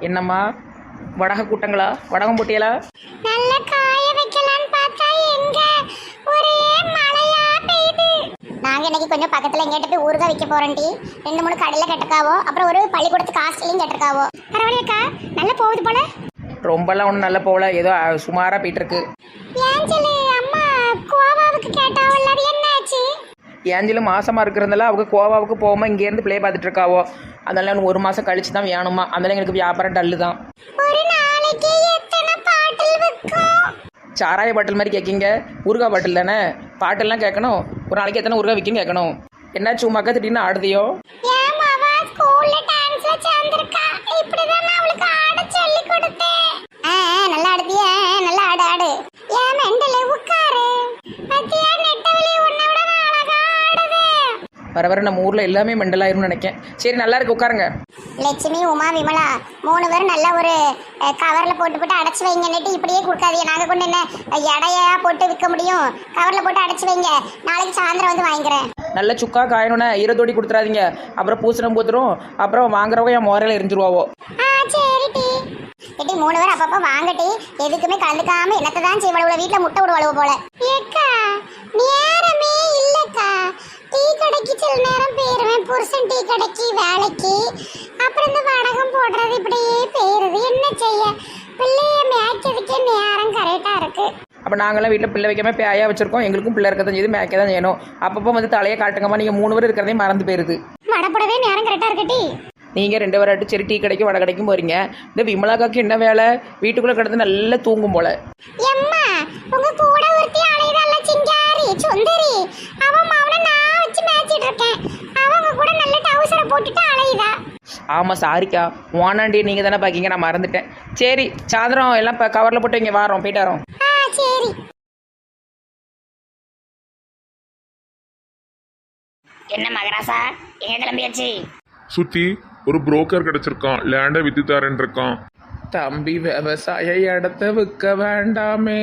என்னம்மா? வடக கூட்டங்களா? வடகம் போட்டியலா? நல்ல காய வைக்கலான்னு பார்த்தா எங்க? ஒரே மழையா பெய்யுது. நாங்க இன்னைக்கு கொஞ்சம் பக்கத்துல எங்கிட்ட போய் ஊறுகாய் வைக்க போறோம் டி. ரெண்டு மூணு கடையில கட்டுக்காவோ அப்புறம் ஒரு பள்ளிக்கூடத்துக்கு ஹாஸ்டலையும் கட்டுருக்காவோ. பரவாயில்லையக்கா நல்லா போகுது போல? ரொம்பலாம் ஒன்றும் நல்ல போகல. ஏதோ சுமாராக போயிட்டு இருக்கு ஏன் சொல்லு அம்மா கோவாவுக்கு கேட்டாவல்ல அது என்னாச்சு ஏஞ்சலும் மாசமாக இருக்கிறதுனால அவங்க கோவாவுக்கு போகாம இங்கேருந்து பிள்ளைய பார்த்துட்டு இருக்காவோ. அதனால இன்னும் ஒரு மாதம் கழிச்சு தான் வேணுமா? அதனால எங்களுக்கு வியாபாரம் டல்லு தான் சாராய பாட்டில் மாதிரி கேட்கீங்க ஊறுகாய் பாட்டில் தானே? பாட்டெல்லாம் கேட்கணும் ஒரு நாளைக்கு எத்தனை ஊறுகாய் விற்கும் கேட்கணும் என்ன சும்மாக்கா திடீர்னு ஆடுதியோ? நல்லா ஆடுதிய. நல்லா ஆடு ஆடு. ஏன் மெண்டல உட்காரு பத்தியா நெட்டவழி உன்னை விட அழகா ஆடுது வர வர நம்ம ஊரில் எல்லாமே மெண்டலாயிரும்னு நினைக்கேன். சரி நல்லா இருக்கு உட்காருங்க. லட்சுமி உமா விமலா மூணு பேரும் நல்ல ஒரு கவர்ல போட்டு போட்டு அடைச்சு வைங்கன்னுட்டு இப்படியே கொடுக்காதீங்க. நாங்க கொண்டு என்ன எடையா போட்டு விற்க முடியும்? கவர்ல போட்டு அடைச்சு வைங்க. நாளைக்கு சாயந்தரம் வந்து வாங்கிக்கிறேன். நல்ல சுக்கா காயணுன்னு ஈரத்தோடி கொடுத்துறாதீங்க. அப்புறம் பூசணம் பூத்துரும். அப்புறம் வாங்குறவங்க என் முறையில் எரிஞ்சிருவாவோ. ஆ சரி டி. எட்டி மூணு பேர் அப்பப்போ வாங்கட்டி எதுக்குமே கலந்துக்காம என்னத்தை தான் செய்வளவுல வீட்டில் முட்டை விடுவளவு போல. ஏக்கா நேரமே டீ கடைக்கு சில நேரம் போயிருவேன். புருஷன் டீ கடைக்கு வேலைக்கு. அப்புறம் இந்த வடகம் போடுறது இப்படியே போயிருது. என்ன செய்ய? பிள்ளைய மேய்க்கிறதுக்கே நேரம் கரெக்டா இருக்கு. அப்போ நாங்களாம் வீட்டில் பிள்ளை வைக்காம பேயா வச்சிருக்கோம். எங்களுக்கும் பிள்ளை இருக்க தான் செய்யுது மேய்க்க தான் செய்யணும். அப்பப்போ வந்து தலையை காட்டுங்கம்மா நீங்கள் மூணு பேர் இருக்கிறதே மறந்து போயிருது. வடப்படவே நேரம் கரெக்டா இருக்கு டீ. நீங்கள் ரெண்டு பேராட்டு சரி டீ கடைக்கும் வடை கடைக்கும் போகிறீங்க இந்த விமலாக்காக்கு என்ன வேலை? வீட்டுக்குள்ளே கிடந்து நல்லா தூங்கும் போல. எம்மா உங்க கூட ஒருத்தி சிங்காரி சுந்தரி. இருக்கேன் அவங்க கூட நல்ல டவுசரை போட்டுட்டு அலையுதா? ஆமாம் சாரிக்கா. வானாண்டி நீங்கள் தானே பார்க்கீங்க நான் மறந்துட்டேன். சரி சாயந்தரம் எல்லாம் இப்போ கவரில் போட்டு இங்கே வாரோம் போயிட்டு வரோம். ஆ சரி. என்ன மகராசா? எங்க கிளம்பியாச்சு? சுத்தி ஒரு புரோக்கர் கிடைச்சிருக்கான். லேண்டை வித்து தரேன் இருக்கான். தம்பி விவசாய இடத்த விற்க வேண்டாமே.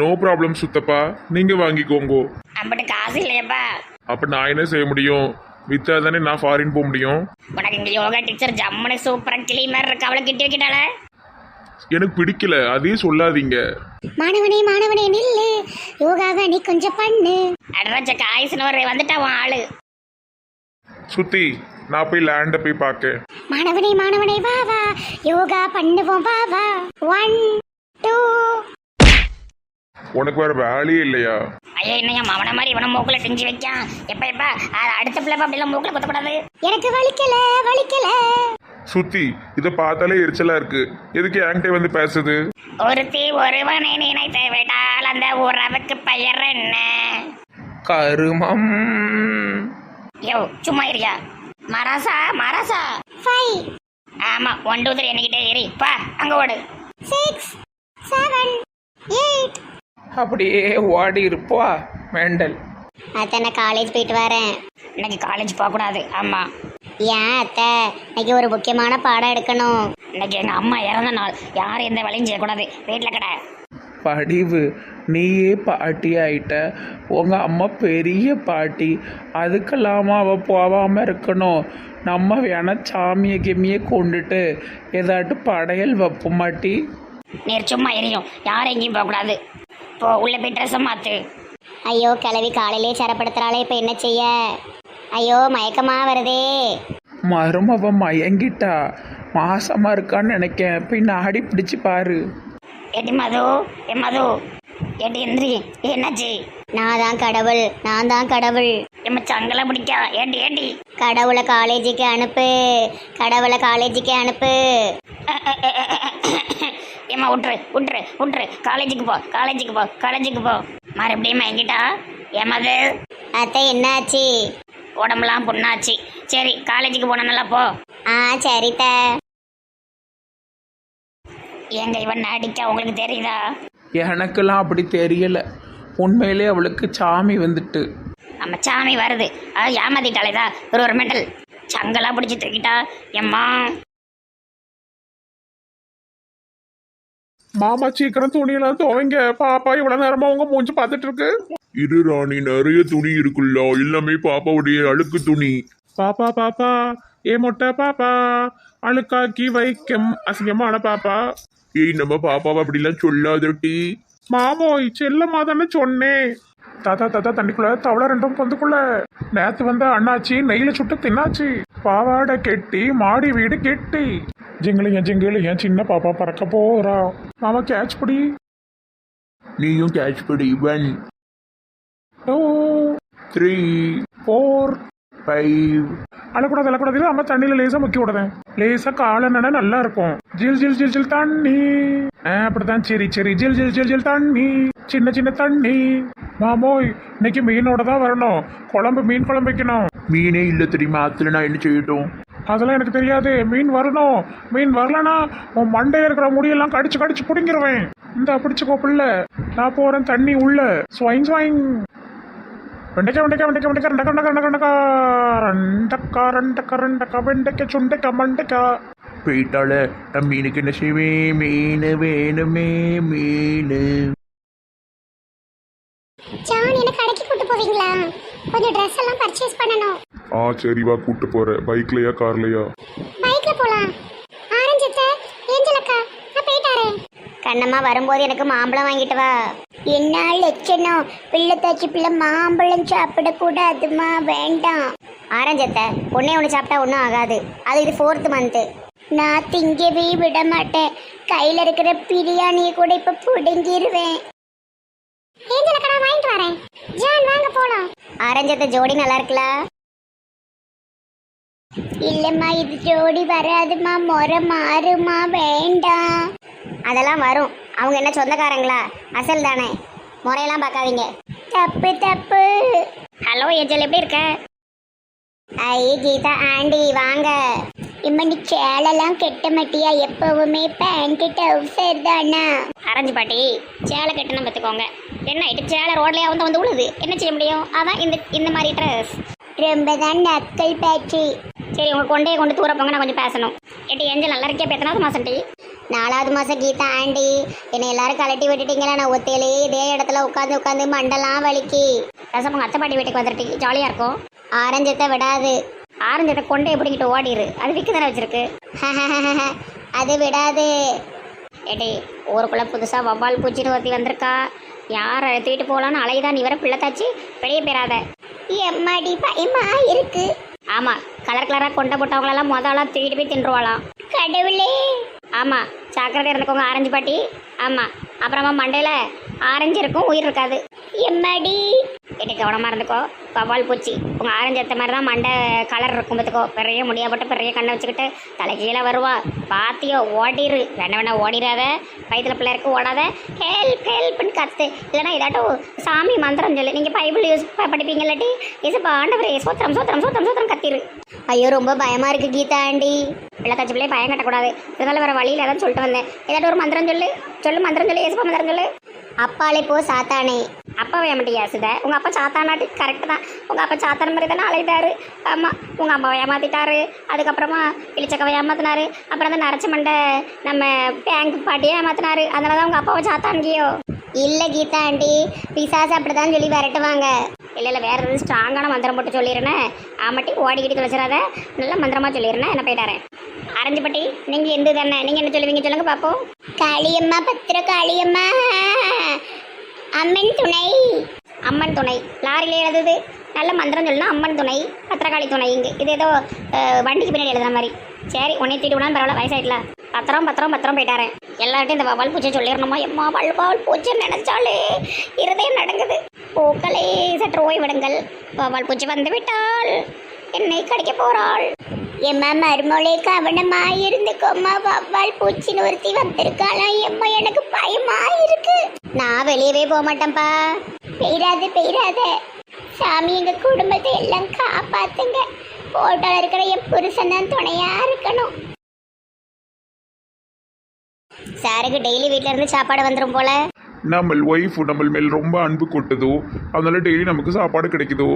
நோ ப்ராப்ளம் சுத்தப்பா. நீங்க வாங்கிக்கோங்க. அம்பிட்டு காசு இல்லையப்பா. அப்ப நான் என்ன செய்ய முடியும்? வித்தா தானே நான் ஃபாரின் போக முடியும்? உனக்கு இங்க யோகா டீச்சர் ஜம்முனு சூப்பரா கிளி மாதிரி இருக்கு? அவளை கிட்டி வைக்கிட்டால எனக்கு பிடிக்கல. அதே சொல்லாதீங்க. மாணவனே மாணவனே நில்லு. யோகாவை நீ கொஞ்சம் பண்ணு. அடராச்ச காய்ஸ்னு ஒரு வந்துட்டா உன் ஆளு. சுத்தி நான் போய் லேண்டை போய் பார்க்க மாணவனே மாணவனே வா வா. யோகா பண்ணுவோம் வா வா. ஒன் டூ உனக்கு வேற வேலையே இல்லையா? ஐயோ என்னையா மவன மாதிரி இவனை மூக்குல டிஞ்சு வைக்கான். எப்ப எப்ப? அது அடுத்த பிள்ளை அப்படிலாம் மூக்குல குத்தக்கூடாது. எனக்கு வலிக்கல வலிக்கல. சுத்தி இதை பார்த்தாலே எரிச்சலா இருக்கு. எதுக்கு என்கிட்ட வந்து பேசுது ஒருத்தி ஒருவனை நினைத்து விட்டால் அந்த உறவுக்கு பெயர் என்ன? கருமம். யோ சும்மா இருக்கியா? மராசா மராசா. ஃபைவ் ஆமா ஒன் டூ த்ரீ என்கிட்ட ஏறி பா அங்க ஓடு. சிக்ஸ் செவன் எயிட் அப்படியே ஓடி இருப்பா மெண்டல். அத்தை நான் காலேஜ் போயிட்டு வரேன். இன்னைக்கு காலேஜ் போக கூடாது ஆமா ஏன் அத்தை? இன்னைக்கு ஒரு முக்கியமான பாடம் எடுக்கணும். இன்னைக்கு எங்க அம்மா இறந்த நாள். யாரும் எந்த வேலையும் செய்யக்கூடாது. வீட்டுல கடை. படிவு. நீயே பாட்டி ஆயிட்ட. உங்க அம்மா பெரிய பாட்டி. அதுக்கெல்லாமா அவ போகாம இருக்கணும். நம்ம வேணா சாமியை கிம்மியை கொண்டுட்டு ஏதாட்டு படையல் வைப்ப மாட்டி நீர் சும்மா எரியும். யாரும் எங்கேயும் போகக்கூடாது. போ உள்ள போய் ட்ரெஸ்ஸை மாத்து. ஐயோ கிளவி காலையிலே சரப்படுத்துறாளே இப்போ என்ன செய்ய? ஐயோ மயக்கமா வருதே. மருமவ மயங்கிட்டா. மாசமா இருக்கான்னு நினைக்கேன். போய் நாடி பிடிச்சு பாரு. ஏட்டி மது? ஏ மது? ஏட்டி எந்திரி? என்னாச்சு? நான் தான் கடவுள் நான் தான் கடவுள். எம்ம சங்கலை பிடிக்கா? ஏட்டி ஏட்டி கடவுளை காலேஜுக்கு அனுப்பு. கடவுளை காலேஜுக்கு அனுப்பு. ஏம்மா விட்ரு விட்ரு விட்ரு காலேஜுக்கு போ காலேஜுக்கு போ காலேஜுக்கு போ. மறுபடியும் என்கிட்டா ஏமாது. அத்தை என்னாச்சு? உடம்புலாம் புண்ணாச்சு. சரி காலேஜுக்கு போனனால போ. ஆ சரித்த. எங்க இவன் நடிக்க உங்களுக்கு தெரியுதா? எனக்கெல்லாம் அப்படி தெரியல. உண்மையிலே அவளுக்கு சாமி வந்துட்டு. நம்ம சாமி வருது. அது ஏமாத்திட்டாலேதா ஒரு ஒரு மெண்டல் சங்கெல்லாம் பிடிச்சி தூக்கிட்டா எம்மா. மாமா சீக்கிரம் துணியெல்லாம் துவைங்க. பாப்பா இவ்வளவு நேரமா உங்க மூஞ்சி பார்த்துட்டு இருக்கு. இரு ராணி நிறைய துணி இருக்குல்ல. எல்லாமே பாப்பாவுடைய அழுக்கு துணி. பாப்பா பாப்பா ஏ மொட்டை பாப்பா அழுக்காக்கி வைக்கும். அசிங்கமான பாப்பா. ஏய் நம்ம பாப்பாவை அப்படிலாம் சொல்லாதட்டி மாமோய் செல்லம்மா தானே சொன்னேன். தாத்தா தாத்தா தண்ணிக்குள்ள தவளை ரெண்டும் பொந்துக்குள்ள. நேத்து வந்த அண்ணாச்சி நெய்ல சுட்டு தின்னாச்சு. பாவாடை கெட்டி மாடி வீடு கெட்டி. ஜிங்கிளிங்க ஜிங்கிளிங்க சின்ன பாப்பா பறக்க போறா. மாமா கேட்ச் பிடி. நீயும் கேட்ச் பிடி. One two three four five அழக்கூடாது அழக்கூடாது. அம்மா தண்ணியில் லேசாக முக்கி விடுதேன் லேசாக காலன்னா நல்லா இருக்கும். ஜில் ஜில் ஜில் ஜில் தண்ணி. அப்படிதான் சரி சரி. ஜில் ஜில் ஜில் ஜில் தண்ணி. சின்ன சின்ன தண்ணி. மாமோய் இன்னைக்கு மீனோட தான் வரணும். குழம்பு மீன் குழம்பு வைக்கணும். மீனே இல்லை தெரியுமா? ஆத்துல நான் என்ன செய்யட்டும்? அதெல்லாம் எனக்கு தெரியாது. மீன் வரணும். மீன் வரலனா உன் மண்டையில இருக்கிற முடியெல்லாம் கடிச்சு கடிச்சு பிடிங்கிருவேன். இந்த பிடிச்சுக்கோ பிள்ளை. நான் போறேன் தண்ணி உள்ள. ஸ்வைங் ஸ்வைங். வெண்டைக்கா வெண்டைக்கா வெண்டைக்கா வெண்டைக்கா ரெண்டக்கா ரெண்டக்கா ரெண்டக்கா ரெண்டக்கா. ரெண்டக்கா ரெண்டக்கா வெண்டைக்கா சுண்டைக்கா மண்டைக்கா. போயிட்டால நான் மீனுக்கு என்ன செய்வேன்? மீன் வேணுமே மீன். ஜான் என்ன கடைக்கு கூட்டு போவீங்களா? கொஞ்சம் ட்ரெஸ் எல்லாம் பர்ச்சேஸ் பண்ணணும். ஆ சரி வா கூட்டு போற பைக்லயா கார்லயா? பைக்ல போலாம். ஆரஞ்சத்தை ஏஞ்சல் அக்கா நான் போயிட்டாரே கண்ணம்மா வரும்போது எனக்கு மாம்பழம் வாங்கிட்டு வா. என்ன லட்சணம். பிள்ளை தாச்சி பிள்ளை மாம்பழம் சாப்பிடக்கூடாதுமா வேண்டாம். ஆரஞ்சத்தை ஒன்னே ஒன்று சாப்பிட்டா ஒன்றும் ஆகாது. அது இது ஃபோர்த் மந்த்து நான் திங்கவே விட மாட்டேன். கையில் இருக்கிற பிரியாணியை கூட இப்போ பிடுங்கிருவேன். ஏஞ்சல் அக்கா நான் வாங்கிட்டு வரேன். ஜான் வாங்க போலாம். ஆரஞ்சத்தை ஜோடி நல்லா இருக்குல்ல? இல்லம்மா இது ஜோடி வராதுமா முறை மாறுமா வேண்டாம். அதெல்லாம் வரும். அவங்க என்ன சொந்தக்காரங்களா? அசல் தானே. முறையெல்லாம் பார்க்காதீங்க. தப்பு தப்பு. ஹலோ ஏஜல் எப்படி இருக்க? ஐ கீதா ஆண்டி வாங்க. இம்மண்டி சேலெல்லாம் கெட்ட மாட்டியா? எப்பவுமே பேண்ட் டவுசர் தானா? அரஞ்சு பாட்டி சேலை கெட்டணும் பார்த்துக்கோங்க. என்ன ஆயிட்டு சேலை ரோட்லயே வந்து வந்து உழுது. என்ன செய்ய முடியும்? அதான் இந்த இந்த மாதிரி ட்ரெஸ் ரொம்ப தான் நக்கல் பேச்சு. சரி உங்க கொண்டே கொண்டு தூர போங்க நான் கொஞ்சம் பேசணும். எட்டி ஏஞ்சல் நல்லா இருக்கே எத்தனாவது மாசம் டி நாலாவது மாசம் கீதா ஆண்டி. என்னை எல்லாரும் கலட்டி விட்டுட்டீங்களா நான் ஒத்தையிலே இதே இடத்துல உட்காந்து உட்காந்து மண்டலாம் வலிக்கு. ரசம் உங்க அத்தை பாட்டி வீட்டுக்கு வந்துட்டு ஜாலியா இருக்கும் ஆரஞ்சத்தை விடாது. ஆரஞ்சத்தை கொண்டே பிடிக்கிட்டு ஓடிரு. அது விற்க தானே வச்சிருக்கு? அது விடாது. ஏடி ஊருக்குள்ள புதுசா வவ்வால் பூச்சின்னு ஒருத்தி வந்திருக்கா. யாரை தூக்கிட்டு போகலான்னு அலைதான் இவரை பிள்ளைத்தாச்சு வெளியே போயிடாத எம்மாடி பயமா இருக்கு. ஆமா கலர் கலரா கொண்ட போட்டவங்களெல்லாம் முதலாம் தூக்கிட்டு போய் தின்றுவாளாம். கடவுளே. ஆமா ஜாக்கிரதை இருந்துக்கோங்க ஆரஞ்சு பாட்டி. ஆமா அப்புறமா மண்டையில ஆரஞ்சு இருக்கும் உயிர் இருக்காது. எம்மடி? என்ன கவனமாக இருந்துக்கோ. வவ்வால் பூச்சி. உங்கள் ஆரஞ்சு ஏற்ற மாதிரி தான் மண்டை கலர் இருக்கும் பார்த்துக்கோ. பெரிய முடியாப்பட்டு பெரிய கண்ணை வச்சுக்கிட்டு தலை கீழே வருவா. பாத்தியோ ஓடிரு. வேணா வேணா ஓடிடாத வயிற்றுல பிள்ளை இருக்கு ஓடாத ஹெல்ப் ஹெல்ப்னு கத்து இல்லைன்னா இதாட்டும் சாமி மந்திரம் சொல்லு. நீங்கள் பைபிள் யூஸ் படிப்பீங்க இல்லாட்டி இசப்பா ஆண்டவரே சோத்திரம் சோத்திரம் சோத்திரம் சோத்திரம் கத்திரு. ஐயோ ரொம்ப பயமாக இருக்கு கீதா ஆண்டி. பிள்ளை தச்சு பிள்ளைய பயம் கட்டக்கூடாது. இதனால வேறு வழியில் ஏதாவது சொல்லிட்டு வந்தேன். ஏதாட்டும் ஒரு மந்திரம் சொல்லு. சொல்லு மந்திரம் சொல்லு. ஏசப்பா மந்திரம் சொல்லு. அப்பாலே போ சாத்தானே. அப்பா ஏமாட்டியா சுத உங்க அப்பா சாத்தானாட்டி கரெக்ட் தான். உங்க அப்பா சாத்தான மாதிரி தானே அழைத்தாரு ஆமா உங்க அம்மாவை ஏமாத்திட்டாரு. அதுக்கப்புறமா இளிச்சக்கவை ஏமாத்தினாரு. அப்புறம் அந்த நரச்ச மண்டை நம்ம பேங்க் பாட்டியை ஏமாத்தினாரு. அதனால தான் உங்க அப்பாவை சாத்தான்கியோ? இல்ல கீதா ஆண்டி பிசாசு அப்படிதான் சொல்லி விரட்டுவாங்க. இல்ல இல்ல வேற எதுவும் ஸ்ட்ராங்கான மந்திரம் போட்டு சொல்லிடுறேன் ஆமாட்டி ஓடிக்கிட்டு தொலைச்சிடாத. நல்ல மந்திரமா சொல்லிடுறேன் என்ன போயிட்டாரேன் அரஞ்சுப்பட்டி நீங்க எந்த தானே நீங்க என்ன சொல்லுவீங்க சொல்லுங்க பாப்போம். காளியம்மா பத்திர காளியம்மா அம்மன் துணை. அம்மன் துணை. லாரியில் எழுதுது. நல்ல மந்திரம் சொல்லணும். அம்மன் துணை பத்திரகாளி துணை. இங்கே இது ஏதோ வண்டிக்கு பின்னாடி எழுதுன மாதிரி. சரி உன்னை தீட்டு விடாமல் பரவாயில்ல வயசாயிட்டல. பத்திரம் பத்திரம் பத்திரம் போயிட்டாரேன் எல்லார்ட்டையும் இந்த வவால் பூச்சை சொல்லிடணுமா? எம்மா வல்வால் பூச்சை நினைச்சாலே இருதயம் நடங்குது. பூக்களே சற்று ஓய்விடுங்கள். வவால் பூச்சி வந்து விட்டாள் என்னை கடிக்க போகிறாள் எம்மா மருமொழி கவனமா இருந்துக்கோம்மா வவ்வால் பூச்சின்னு ஒருத்தி வந்திருக்காளா? எம்மா எனக்கு பயமா இருக்கு நான் வெளியவே போக மாட்டேன்ப்பா பெய்யாத பெய்யாத சாமி எங்க குடும்பத்தை எல்லாம் காப்பாத்துங்க. போட்டோல இருக்கிற என் புருஷன் தான் துணையா இருக்கணும். சாருக்கு டெய்லி வீட்ல இருந்து சாப்பாடு வந்துரும் போல. நம்ம ஒய்ஃப் நம்ம மேல் ரொம்ப அன்பு கொட்டுதோ? அதனால டெய்லி நமக்கு சாப்பாடு கிடைக்குதோ?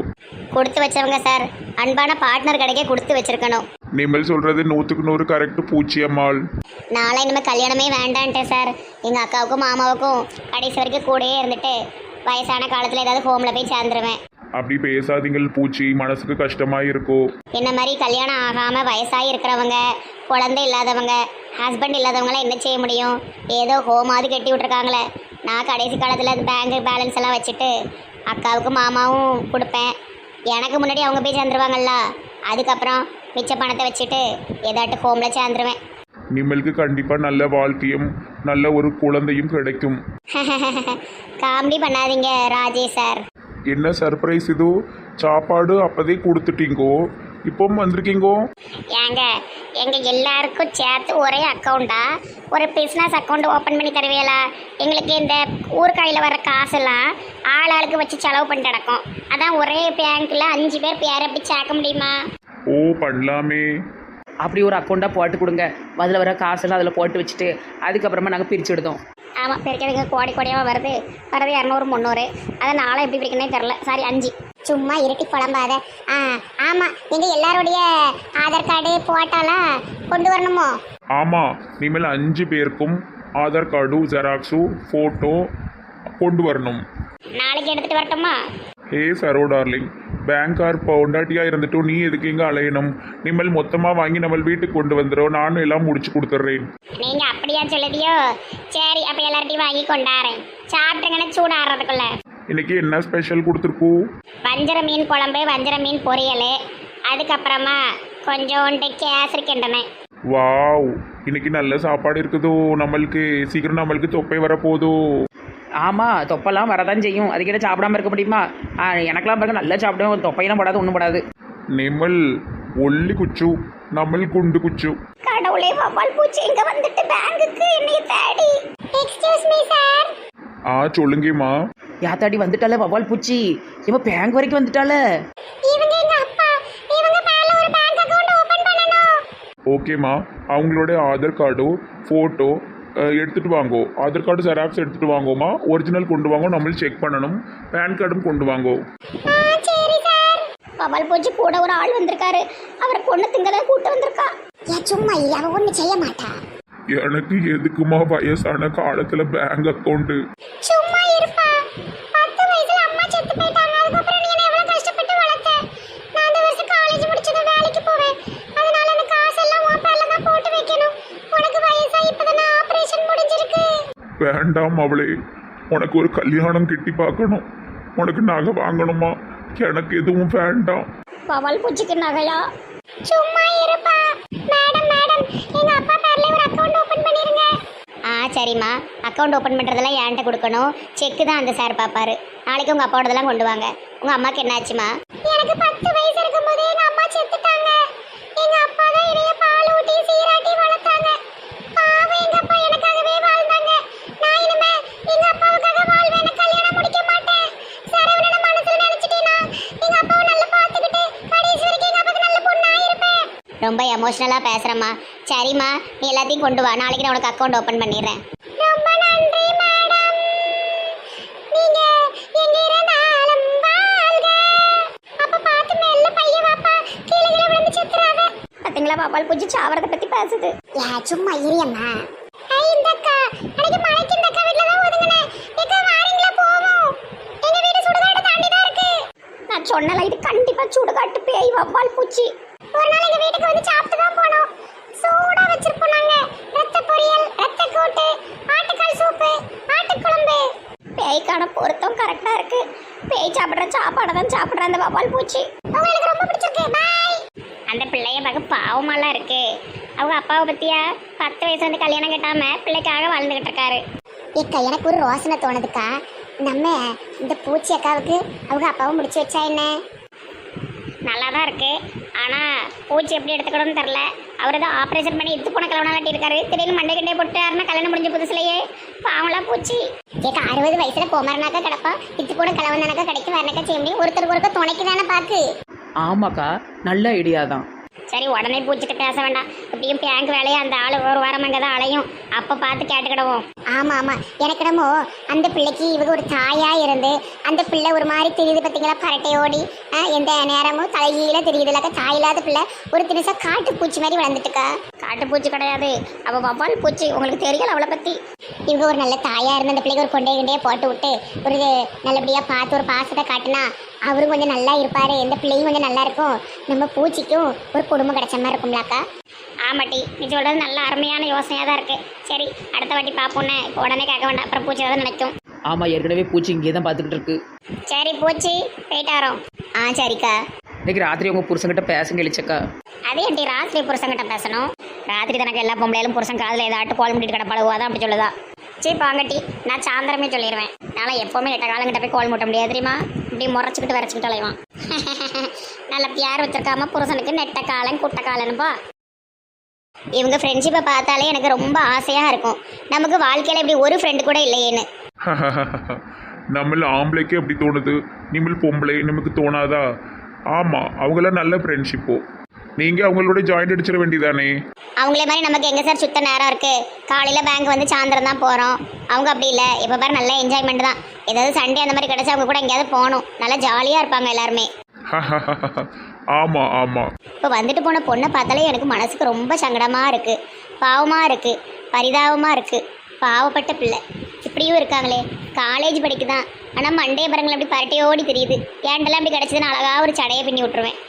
கொடுத்து வச்சவங்க சார். அன்பான பார்ட்னர் கிடைக்க கொடுத்து வச்சிருக்கணும். நீங்கள் சொல்றது நூற்றுக்கு நூறு கரெக்ட் பூச்சி அம்மாள் நாளை இனிமேல் கல்யாணமே வேண்டான்ட்டேன் சார். எங்கள் அக்காவுக்கும் மாமாவுக்கும் கடைசி வரைக்கும் கூடயே இருந்துட்டு வயசான காலத்தில் ஏதாவது ஹோமில் போய் சேர்ந்துருவேன். அப்படி பேசாதீங்கள் பூச்சி மனசுக்கு கஷ்டமா இருக்கோ. என்ன மாதிரி கல்யாணம் ஆகாம வயசாகி இருக்கிறவங்க குழந்தை இல்லாதவங்க ஹஸ்பண்ட் இல்லாதவங்களாம் என்ன செய்ய முடியும்? ஏதோ ஹோமாவது கட்டி விட்ருக்காங்களே நான் கடைசி காலத்தில் அந்த பேங்க் பேலன்ஸ் எல்லாம் வச்சுட்டு அக்காவுக்கு மாமாவும் கொடுப்பேன். எனக்கு முன்னாடி அவங்க போய் சேர்ந்துருவாங்கல்ல. அதுக்கப்புறம் மிச்ச பணத்தை வச்சுட்டு ஏதாட்டு ஹோமில் சேர்ந்துருவேன். நிம்மளுக்கு கண்டிப்பா நல்ல வாழ்க்கையும் நல்ல ஒரு குழந்தையும் கிடைக்கும். காமெடி பண்ணாதீங்க ராஜேஷ் சார். என்ன சர்ப்ரைஸ் இது? சாப்பாடு அப்பதே கொடுத்துட்டீங்கோ. இப்போ வந்திருக்கீங்கோ? ஏங்க எங்க எல்லாருக்கும் சேர்த்து ஒரே அக்கௌண்டா ஒரு பிஸ்னஸ் அக்கௌண்ட் ஓப்பன் பண்ணி தருவீங்களா? எங்களுக்கு இந்த ஊர்காயில் வர காசெல்லாம் ஆள் ஆளுக்கு வச்சு செலவு பண்ணிட்டு நடக்கும் அதான் ஒரே பேங்க்ல அஞ்சு பேர் பேர் எப்படி சேர்க்க முடியுமா? ஓ பண்ணலாமே. அப்படி ஒரு அக்கௌண்ட்டாக போட்டு கொடுங்க. அதில் வர காசெல்லாம் அதில் போட்டு வச்சுட்டு அதுக்கப்புறமா நாங்கள் பிரித்து எடுத்தோம் ஆமாம் பிரிக்கிறதுங்க கோடி கோடியாக வருது. வருது இரநூறு முந்நூறு. அதை நாளாக எப்படி பிரிக்கணும்னே தெரில சாரி அஞ்சு. சும்மா இருட்டி புலம்பாத. ஆ ஆமாம் நீங்கள் எல்லாருடைய ஆதார் கார்டு போட்டாலாம் கொண்டு வரணுமோ? ஆமா இனிமேல் அஞ்சு பேருக்கும் ஆதார் கார்டு ஜெராக்ஸு ஃபோட்டோ கொண்டு வரணும். நாளைக்கு எடுத்துகிட்டு வரட்டுமா? Hey Saro darling. பேங்கார் பொண்டாட்டியா இருந்துட்டு நீ எதுக்கு இங்க அலையணும்? நிம்மல் மொத்தமா வாங்கி நம்ம வீட்டுக்கு கொண்டு வந்துடும் நானும் எல்லாம் முடிச்சு கொடுத்துட்றேன் நீங்க அப்படியா சொல்லுதியோ? சரி அப்ப எல்லார்ட்டையும் வாங்கி கொண்டாறேன் சாப்பிட்டுங்கன்னு சூடாடுறதுக்குள்ள. இன்னைக்கு என்ன ஸ்பெஷல் கொடுத்துருக்கூ? வஞ்சர மீன் குழம்பு வஞ்சர மீன் பொரியல். அதுக்கப்புறமா கொஞ்சோண்டு கேசரி கிண்டனேன். வாவ் இன்னைக்கு நல்ல சாப்பாடு இருக்குதோ நம்மளுக்கு. சீக்கிரம் நம்மளுக்கு தொப்பை வரப்போதோ ஆமாம் தொப்பெல்லாம் வரதான் செய்யும். அதுக்கிட்ட சாப்பிடாம இருக்க முடியுமா? எனக்கெல்லாம் பாருங்க நல்லா சாப்பிடுவேன். தொப்பையெல்லாம் படாது ஒன்றும் படாது. நிம்மல் ஒல்லி குச்சு நம்மள் குண்டு குச்சு. கடவுளே வவ்வால் பூச்சி இங்க வந்துட்டு பேங்குக்கு என்னைய தேடி. எக்ஸ்கியூஸ் மீ சார் ஆ சொல்லுங்கம்மா. யாத்தாடி வந்துட்டால வவ்வால் பூச்சி. இவன் பேங்க் வரைக்கும் வந்துட்டால இவங்க எங்க அப்பா? இவங்க பேர்ல ஒரு பேங்க் அக்கவுண்ட் ஓபன் பண்ணனும் ஓகேம்மா. அவங்களோட ஆதார் கார்டோ ஃபோட்டோ எடுத்துட்டு வாங்கோ. ஆதார் கார்டு ஜெராக்ஸ் எடுத்துட்டு வாங்கோமா? ஒரிஜினல் கொண்டு வாங்கோ நம்மளும் செக் பண்ணணும். பேன் கார்டும் கொண்டு வாங்கோ. வவ்வால் பூச்சி கூட ஒரு ஆள் வந்திருக்காரு. அவரை பொண்ணு திங்கத கூட்டு வந்திருக்கா. ஏன் சும்மா அவ ஒண்ணு செய்ய மாட்டா. எனக்கு எதுக்குமா வயசான காலத்துல பேங்க் அக்கௌண்ட்டு சும்மா இருப்பா பத்து வயசுல அம்மா செத்து போயிட்டாங்க அதுக்கப்புறம் நீ என்ன எவ்வளவு கஷ்டப்பட்டு வளர்த்த நான் அந்த வருஷம் காலேஜ் முடிச்சதும் வேலைக்கு போவேன் அதனால அந்த காசெல்லாம் உன் பேர்ல தான் போட்டு வைக்கணும் உனக்கு வயசா இப்பதானே ஆபரேஷன் முடிஞ்சிருக்கு வேண்டாம் அவளே. உனக்கு ஒரு கல்யாணம் கிட்டி பார்க்கணும். உனக்கு நகை வாங்கணுமா? எனக்கு எதுவும் வேண்டாம். பவல் பூச்சிக்கு நகையா? சும்மா இருப்பா. மேடம் மேடம் எங்க அப்பா பேர்ல ஒரு அக்கவுண்ட் ஓபன் பண்ணிருங்க. ஆ சரிம்மா. அக்கவுண்ட் ஓபன் பண்றதெல்லாம் என்கிட்ட கொடுக்கணும். செக் தான் அந்த சார் பாப்பாரு. நாளைக்கு உங்க அப்பாவோடதெல்லாம் கொண்டு வாங்க. உங்க அம்மாக்கு என்னாச்சுமா எனக்கு பத்து வயசு இருக்கும்போது எங்க அம்மா செத்துட்டாங்க எங்க அப்பா தான் என்னைய பால் ஊட்டி சீராட்டி வளர்த்தாங்க பாவம் எங்க அப்பா எனக்காகவே வாழ்ந்தாங்க நான் இனிமே எங்க அப்பாவுக்காக வாழ்வேன் கல்யாணம் முடிக்க மாட்டேன் சரவணன மனசுல நினைச்சிட்டேனா எங்க அப்பாவை நல்லா பார்த்துக்கிட்டு கடைசி வரைக்கும் எங்க அப்பாவுக்கு நல்ல பொண்ணா இருப்பேன் ரொம்ப எமோஷனலா பேசுறேம்மா. சரிம்மா நீ எல்லாத்தையும் கொண்டு வா. நாளைக்கு நான் உனக்கு அக்கவுண்ட் ஓபன் பண்ணிடுறேன். ரொம்ப நன்றி மேடம் நீங்க எங்க இருந்தாலும் வாழ்க. அப்ப பார்த்து மெல்ல பைய வாப்பா கீழே கீழே விழுந்து செத்துறாத. பாத்தீங்களா பாப்பால் பூச்சி சாவறத பத்தி பேசுது. ஏ சும்மா இரியம்மா. ஐய் இந்த அக்கா அன்னைக்கு மழைக்கு இந்த அக்கா வீட்ல தான் ஒதுங்கினே ஏக்கா வாரீங்களா போவோம். எங்க வீடு சுடுகாடு தாண்டி தான் இருக்கு. நான் சொன்னல இது கண்டிப்பா சுடுகாட்டு பேய் வவ்வால் பூச்சி. ஒரு நாள் எங்க வீட்டுக்கு வந்து சாப்பிட்டு தான் போனோம். சூடா வச்சிருப்போம் நாங்க. ரத்த பொரியல் ரத்த கூட்டு ஆட்டுக்கால் சூப்பு ஆட்டுக்குழம்பு. பேய்க்கான பொருத்தம் கரெக்டா இருக்கு. பேய் சாப்பிடுற சாப்பாடை தான் சாப்பிடுற அந்த வவ்வால் பூச்சி. உங்களுக்கு ரொம்ப பிடிச்சிருக்கு. பாய் அந்த பிள்ளைய பார்க்க பாவமாலாம் இருக்கு. அவங்க அப்பாவை பத்தியா? பத்து வயசு வந்து கல்யாணம் கட்டாம பிள்ளைக்காக வாழ்ந்துகிட்டு இருக்காரு. ஏக்கா எனக்கு ஒரு ரோசனை தோணுதுக்கா. நம்ம இந்த பூச்சி அக்காவுக்கு அவங்க அப்பாவும் முடிச்சு வச்சா என்ன? தான் இருக்கு. ஆனா பூச்சி எப்படி எடுத்துக்கணும்னு தெரில அவர் தான் ஆப்ரேஷன் பண்ணி இத்து போன கிழவனா இருக்காரு திடீர்னு மண்டை கிண்டே போட்டாருன்னா கல்யாணம் முடிஞ்ச புதுசுலயே. பாவம்லாம் பூச்சி. ஏக்கா அறுபது வயசுல கோமரனாக்கா கிடப்பா இத்து போன கிழவனாக்கா கிடைக்கும் வேறனாக்கா செய்ய முடியும்? ஒருத்தருக்கு ஒருக்க துணைக்கு தானே பாக்கு. ஆமாக்கா நல்ல ஐடியா தான். சரி உடனே பூச்சிட்டு பேச வேண்டாம். எப்படியும் பேங்க் வேலையை அந்த ஆளு ஒரு வாரம் அங்கே தான் அலையும். அப்போ பார்த்து கேட்டுக்கிடுவோம். ஆமா ஆமா. எனக்கு என்னமோ அந்த பிள்ளைக்கு இவங்க ஒரு தாயா இருந்து அந்த பிள்ளை ஒரு மாதிரி தெரியுது பார்த்தீங்களா பரட்டையோடி. எந்த நேரமும் தலைகீழ தெரியுதுலக்கா. தாயில்லாத பிள்ளை. ஒரு தினசா காட்டு பூச்சி மாதிரி வளர்ந்துட்டுக்கா. காட்டு பூச்சி கிடையாது. அவள் வவ்வால் பூச்சி. உங்களுக்கு தெரியல அவளை பத்தி. இவங்க ஒரு நல்ல தாயா இருந்து அந்த பிள்ளைக்கு ஒரு கொண்டே கொண்டே போட்டு விட்டு ஒரு நல்லபடியா பார்த்து ஒரு பாசத்தை காட்டினா அவரும் கொஞ்சம் நல்லா இருப்பாரு. எந்த பிள்ளையும் கொஞ்சம் நல்லா இருக்கும். நம்ம பூச்சிக்கும் ஒரு குடும்பம் கிடைச்ச மாதிரி இருக்கும்லாக்கா. ஆமாட்டி நீ சொல்கிறது நல்ல அருமையான யோசனையாக தான் இருக்குது சரி அடுத்த வாட்டி பார்ப்போன்னே இப்போ உடனே கேட்க வேண்டாம். அப்புறம் பூச்சி தான் நினைக்கும். ஆமாம் ஏற்கனவே பூச்சி இங்கே தான் பார்த்துக்கிட்டு இருக்கு. சரி பூச்சி போயிட்டு வரோம். ஆ சரிக்கா. இன்னைக்கு ராத்திரி உங்கள் புருஷன்கிட்ட பேசுங்க இழிச்சக்கா அதே எப்படி ராத்திரி புருஷன்கிட்ட பேசணும்? ராத்திரி தனக்கு எல்லா பொம்பளையிலும் புருஷன் காதில் ஏதாட்டு கோல் முடிட்டு கிடப்பாளுவா தான் அப்படி சொல்லுதா. சரி பாங்கட்டி நான் சாயந்தரமே சொல்லிடுவேன் நான் எப்போவுமே எட்ட காலங்கிட்ட போய் கோல் முட்ட முடியாது தெரியுமா? இப்படி முறைச்சிக்கிட்டு வரைச்சிக்கிட்டு அலைவான். நல்ல பியார் வச்சிருக்காம புருஷனுக்கு நெட்ட காலன் குட்ட காலனுப்பா இவங்க ஃப்ரெண்ட்ஷிப்பை பார்த்தாலே எனக்கு ரொம்ப ஆசையாக இருக்கும். நமக்கு வாழ்க்கையில் இப்படி ஒரு ஃப்ரெண்டு கூட இல்லையேன்னு. நம்மள ஆம்பளைக்கே அப்படி தோணுது. நிமிழ் பொம்பளை நமக்கு தோணாதா? ஆமாம் அவங்களாம் நல்ல ஃப்ரெண்ட்ஷிப்போ நீங்கள் அவங்களோட ஜாயிண்ட் அடிச்சிட வேண்டியதானே? அவங்களே மாதிரி நமக்கு எங்க சார் சுத்த நேரம் இருக்கு? காலையில பேங்க் வந்து சாயந்தரம் தான் போறோம். அவங்க அப்படி இல்லை. இப்போ பாரு நல்ல என்ஜாய்மெண்ட் தான். ஏதாவது சண்டே அந்த மாதிரி கிடைச்சா அவங்க கூட எங்கேயாவது போகணும். நல்லா ஜாலியா இருப்பாங்க எல்லாருமே. ஆமாம் ஆமாம் இப்போ வந்துட்டு போன பொண்ணை பார்த்தாலே எனக்கு மனசுக்கு ரொம்ப சங்கடமா இருக்கு. பாவமா இருக்கு. பரிதாபமா இருக்கு. பாவப்பட்ட பிள்ளை. இப்படியும் இருக்காங்களே. காலேஜ் படிக்குதான். ஆனால் மண்டே பரங்கள் அப்படி பரட்டையோடி தெரியுது. ஏன்டெல்லாம் அப்படி கிடச்சதுன்னு அழகாக ஒரு சடையை பின்னி விட்டுருவேன்.